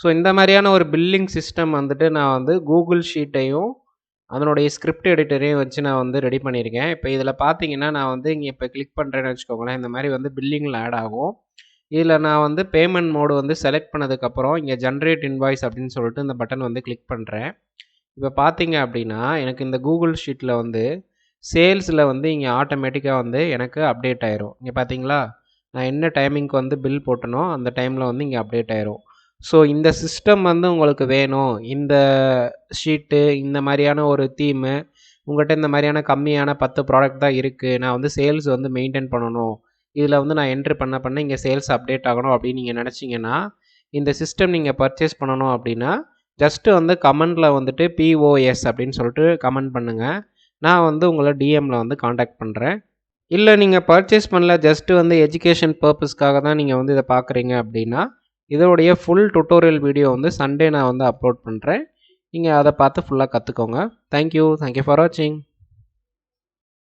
So இந்த மாதிரியான ஒரு பில்லிங் சிஸ்டம் வந்துட்டு நான் வந்து கூகுள் ஷீட்டையும் அதனுடைய ஸ்கிரிப்ட் எடிட்டரையும் வச்சு நான் வந்து ரெடி பண்ணியிருக்கேன். இப்போ இதில் பார்த்தீங்கன்னா நான் வந்து இங்கே இப்போ கிளிக் பண்ணுறேன்னு வச்சுக்கோங்களேன் இந்த மாதிரி வந்து பில்லிங்கில் ஆட் ஆகும். இதில் நான் வந்து பேமெண்ட் மோடு வந்து செலக்ட் பண்ணதுக்கப்புறம் இங்கே ஜென்ரேட் இன்வாய்ஸ் அப்படின்னு சொல்லிட்டு இந்த பட்டன் வந்து கிளிக் பண்ணுறேன் இப்போ பார்த்தீங்க அப்படின்னா எனக்கு இந்த கூகுள் ஷீட்டில் வந்து சேல்ஸில் வந்து இங்கே ஆட்டோமேட்டிக்காக வந்து எனக்கு அப்டேட் ஆயிரும். இங்கே பார்த்தீங்களா? நான் என்ன டைமிங்க்கு வந்து பில் போட்டனோ அந்த டைமில் வந்து இங்கே அப்டேட் ஆயிரும். ஸோ இந்த சிஸ்டம் வந்து உங்களுக்கு வேணும். இந்த ஷீட்டு இந்த மாதிரியான ஒரு தீமு உங்கள்கிட்ட இந்த மாதிரியான கம்மியான பத்து ப்ராடக்ட் தான் இருக்குது நான் வந்து சேல்ஸ் வந்து மெயின்டைன் பண்ணணும். இதில் வந்து நான் என்ட்ரு பண்ண பண்ண இங்கே சேல்ஸ் அப்டேட் ஆகணும் அப்படின்னு நீங்கள் நினச்சிங்கன்னா இந்த சிஸ்டம் நீங்கள் பர்ச்சேஸ் பண்ணணும் அப்படின்னா ஜஸ்ட்டு வந்து கமெண்டில் வந்துட்டு பிஓஎஸ் அப்படின்னு சொல்லிட்டு கமெண்ட் பண்ணுங்கள் நான் வந்து உங்களை டிஎம்மில் வந்து காண்டாக்ட் பண்ணுறேன் இல்லை நீங்கள் பர்ச்சேஸ் பண்ணல ஜஸ்ட்டு வந்து எஜுகேஷன் பர்பஸ்க்காக தான் நீங்கள் வந்து இதை பார்க்குறீங்க அப்படின்னா இதோடைய ஃபுல் டுட்டோரியல் வீடியோ வந்து சண்டே நான் வந்து அப்லோட் பண்ணுறேன் நீங்கள் அதை பார்த்து ஃபுல்லாக கற்றுக்கோங்க தேங்க்யூ தேங்க்யூ ஃபார் வாட்சிங்